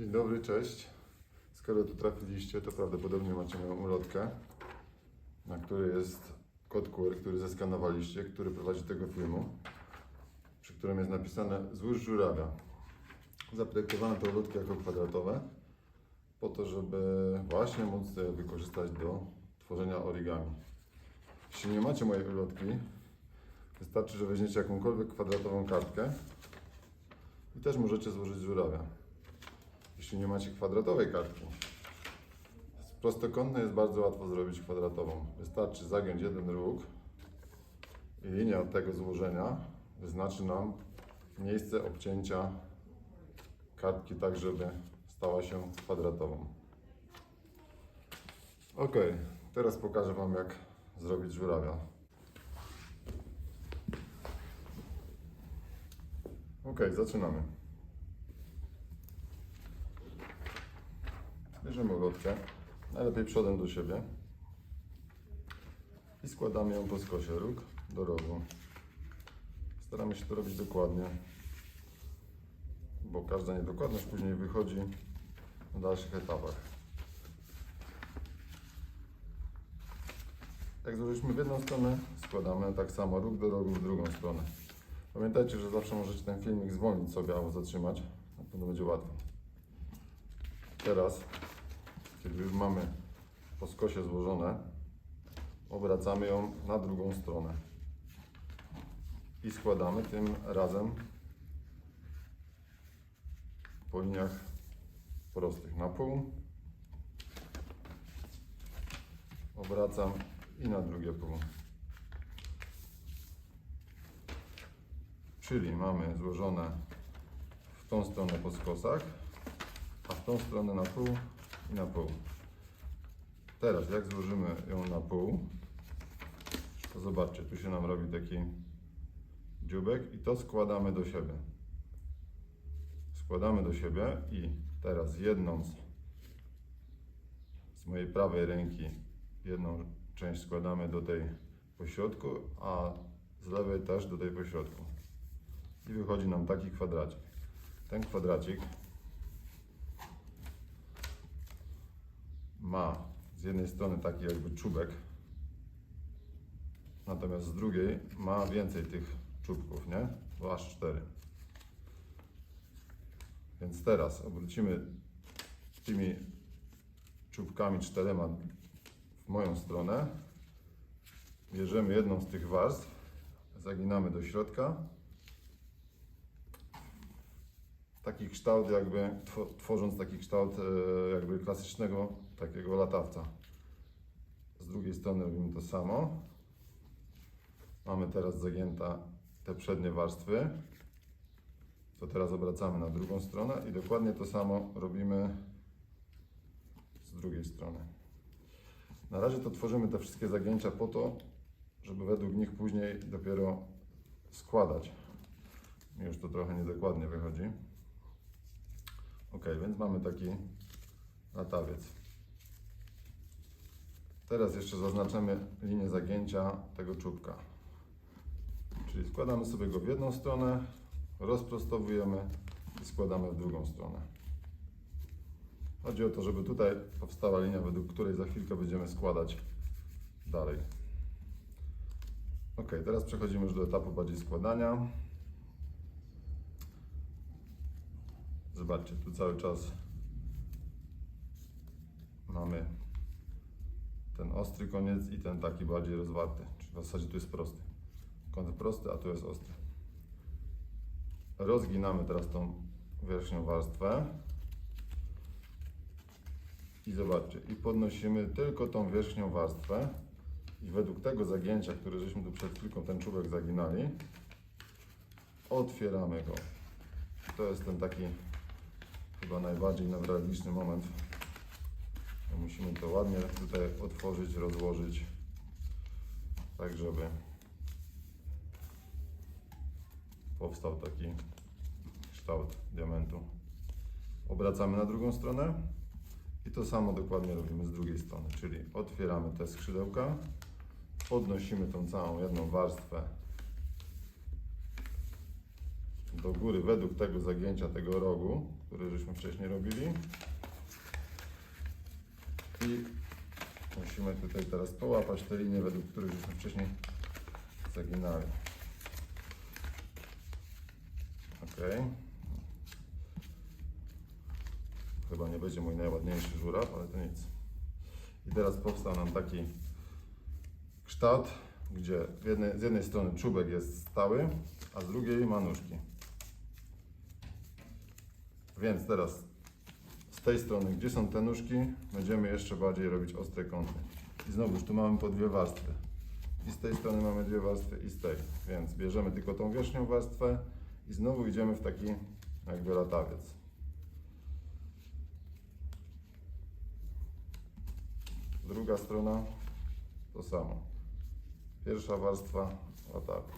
Dzień dobry, cześć. Skoro tu trafiliście, to prawdopodobnie macie moją ulotkę, na której jest kod QR, który zeskanowaliście, który prowadzi tego filmu, przy którym jest napisane złóż żurawia. Zaprojektowano tę ulotkę jako kwadratowe, po to, żeby właśnie móc je wykorzystać do tworzenia origami. Jeśli nie macie mojej ulotki, wystarczy, że weźmiecie jakąkolwiek kwadratową kartkę i też możecie złożyć żurawia jeśli nie macie kwadratowej kartki. Prostokątne jest bardzo łatwo zrobić kwadratową. Wystarczy zagiąć jeden róg i linia od tego złożenia wyznaczy nam miejsce obcięcia kartki tak, żeby stała się kwadratową. Ok, teraz pokażę Wam jak zrobić żurawia. Ok, zaczynamy. Bierzemy ulotkę, najlepiej przodem do siebie i składamy ją po skosie róg do rogu. Staramy się to robić dokładnie, bo każda niedokładność później wychodzi na dalszych etapach. Jak złożyliśmy w jedną stronę, składamy tak samo róg do rogu w drugą stronę. Pamiętajcie, że zawsze możecie ten filmik zwolnić sobie albo zatrzymać, na pewno będzie łatwiej. Teraz, kiedy już mamy po skosie złożone, obracamy ją na drugą stronę i składamy tym razem po liniach prostych na pół. Obracam i na drugie pół. Czyli mamy złożone w tą stronę po skosach, a w tą stronę na pół na pół. Teraz jak złożymy ją na pół, to zobaczcie, tu się nam robi taki dziubek i to składamy do siebie. Składamy do siebie i teraz jedną z, z mojej prawej ręki, jedną część składamy do tej pośrodku, a z lewej też do tej pośrodku. I wychodzi nam taki kwadracik. Ten kwadracik ma z jednej strony taki jakby czubek, natomiast z drugiej ma więcej tych czubków, nie? Bo aż cztery. Więc teraz obrócimy tymi czubkami czterema w moją stronę. Bierzemy jedną z tych warstw, zaginamy do środka. Taki kształt jakby, two- tworząc taki kształt e, jakby klasycznego takiego latawca. Z drugiej strony robimy to samo. Mamy teraz zagięta te przednie warstwy. To teraz obracamy na drugą stronę i dokładnie to samo robimy z drugiej strony. Na razie to tworzymy te wszystkie zagięcia po to, żeby według nich później dopiero składać. Już to trochę niedokładnie wychodzi. Ok, więc mamy taki latawiec. Teraz jeszcze zaznaczamy linię zagięcia tego czubka. Czyli składamy sobie go w jedną stronę, rozprostowujemy i składamy w drugą stronę. Chodzi o to, żeby tutaj powstała linia, według której za chwilkę będziemy składać dalej. Ok, teraz przechodzimy już do etapu bardziej składania. Zobaczcie, tu cały czas mamy ten ostry koniec i ten taki bardziej rozwarty. Czyli w zasadzie tu jest prosty. Kąt prosty, a tu jest ostry. Rozginamy teraz tą wierzchnią warstwę. I zobaczcie, i podnosimy tylko tą wierzchnią warstwę. I według tego zagięcia, które żeśmy tu przed chwilką ten czubek zaginali, otwieramy go. To jest ten taki chyba najbardziej newralgiczny moment. Bo Musimy to ładnie tutaj otworzyć, rozłożyć, tak żeby powstał taki kształt diamentu. Obracamy na drugą stronę i to samo dokładnie robimy z drugiej strony, czyli otwieramy te skrzydełka, podnosimy tą całą jedną warstwę do góry według tego zagięcia, tego rogu, który żeśmy wcześniej robili. I musimy tutaj teraz połapać te linie, według których żeśmy wcześniej zaginali. Ok. Chyba nie będzie mój najładniejszy żuraw, ale to nic. I teraz powstał nam taki kształt, gdzie z jednej strony czubek jest stały, a z drugiej ma nóżki. Więc teraz z tej strony, gdzie są te nóżki, będziemy jeszcze bardziej robić ostre kąty. I znowuż tu mamy po dwie warstwy. I z tej strony mamy dwie warstwy i z tej. Więc bierzemy tylko tą wierzchnią warstwę i znowu idziemy w taki jakby latawiec. Druga strona to samo. Pierwsza warstwa latawiec.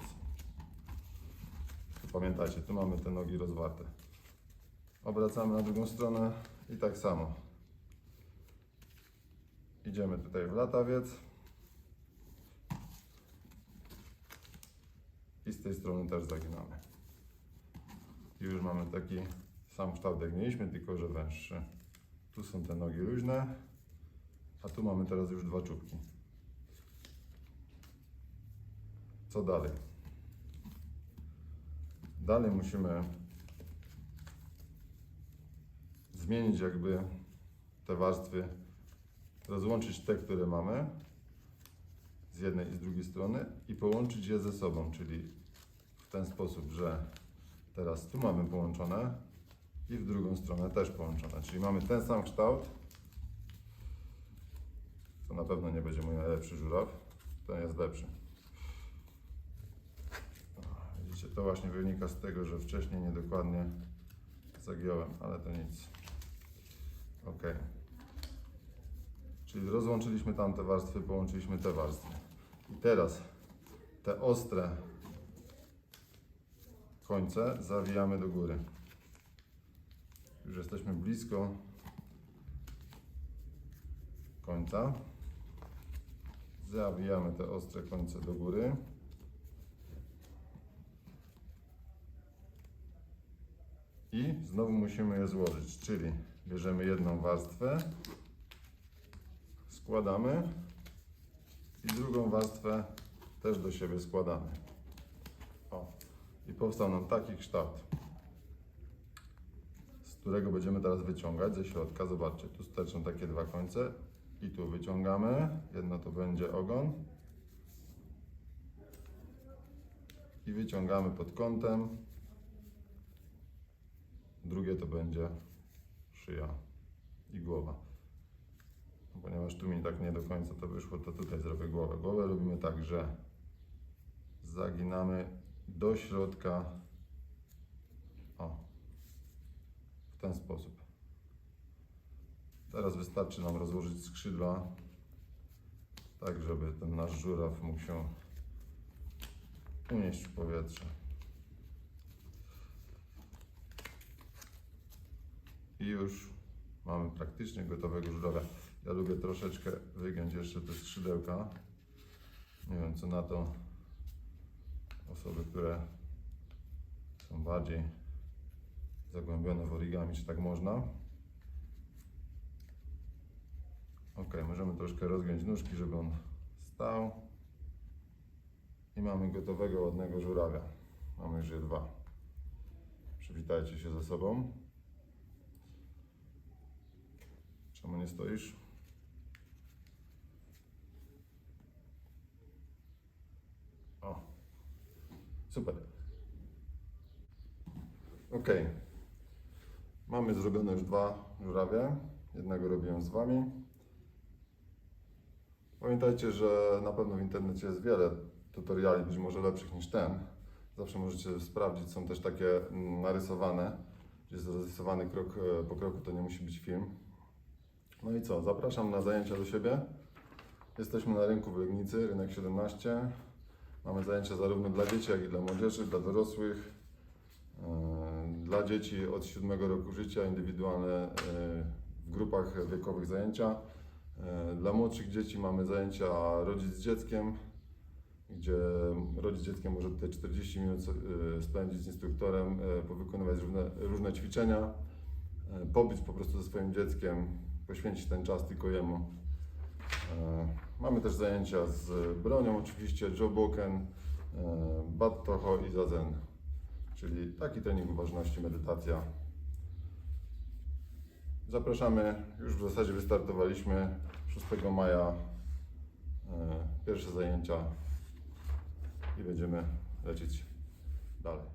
Pamiętajcie, tu mamy te nogi rozwarte. Obracamy na drugą stronę i tak samo. Idziemy tutaj w latawiec. I z tej strony też zaginamy. I już mamy taki sam kształt jak mieliśmy, tylko że węższy. Tu są te nogi luźne, a tu mamy teraz już dwa czubki. Co dalej? Dalej musimy zmienić jakby te warstwy, rozłączyć te, które mamy z jednej i z drugiej strony i połączyć je ze sobą, czyli w ten sposób, że teraz tu mamy połączone i w drugą stronę też połączone, czyli mamy ten sam kształt. To na pewno nie będzie mój najlepszy żuraw, ten jest lepszy. Widzicie, to właśnie wynika z tego, że wcześniej niedokładnie zagiąłem, ale to nic. Ok. Czyli rozłączyliśmy tamte warstwy, połączyliśmy te warstwy. I teraz te ostre końce zawijamy do góry. Już jesteśmy blisko końca. Zawijamy te ostre końce do góry. I znowu musimy je złożyć, czyli bierzemy jedną warstwę, składamy i drugą warstwę też do siebie składamy. O, i powstał nam taki kształt, z którego będziemy teraz wyciągać ze środka. Zobaczcie, tu sterczą takie dwa końce i tu wyciągamy. Jedno to będzie ogon i wyciągamy pod kątem. Drugie to będzie szyja i głowa. No, Ponieważ tu mi tak nie do końca to wyszło, to tutaj zrobię głowę. Głowę robimy tak, że zaginamy do środka. O, w ten sposób. Teraz wystarczy nam rozłożyć skrzydła, tak żeby ten nasz żuraw mógł się unieść w powietrze. I już mamy praktycznie gotowego żurawia. Ja lubię troszeczkę wygiąć jeszcze te skrzydełka. Nie wiem co na to osoby, które są bardziej zagłębione w origami, czy tak można. Ok, możemy troszkę rozgiąć nóżki, żeby on stał. I mamy gotowego, ładnego żurawia. Mamy już je dwa. Przywitajcie się ze sobą. Czemu nie stoisz? O, super. Ok. Mamy zrobione już dwa żurawie. Jednego robiłem z Wami. Pamiętajcie, że na pewno w internecie jest wiele tutoriali, być może lepszych niż ten. Zawsze możecie sprawdzić, są też takie mm, narysowane, jest zarysowany krok e, po kroku, to nie musi być film. No i co, zapraszam na zajęcia do siebie. Jesteśmy na rynku w Legnicy, rynek 17. Mamy zajęcia zarówno dla dzieci, jak i dla młodzieży, dla dorosłych. E, Dla dzieci od 7 roku życia, indywidualne e, w grupach wiekowych zajęcia. E, Dla młodszych dzieci mamy zajęcia rodzic z dzieckiem, gdzie rodzic z dzieckiem może te 40 minut spędzić z instruktorem, powykonywać różne, różne ćwiczenia, pobyć po prostu ze swoim dzieckiem, poświęcić ten czas tylko jemu. E, Mamy też zajęcia z bronią oczywiście, Joboken, e, Bat Toho i Zazen, czyli taki trening uważności, medytacja. Zapraszamy, już w zasadzie wystartowaliśmy 6 maja, e, pierwsze zajęcia i będziemy lecieć dalej.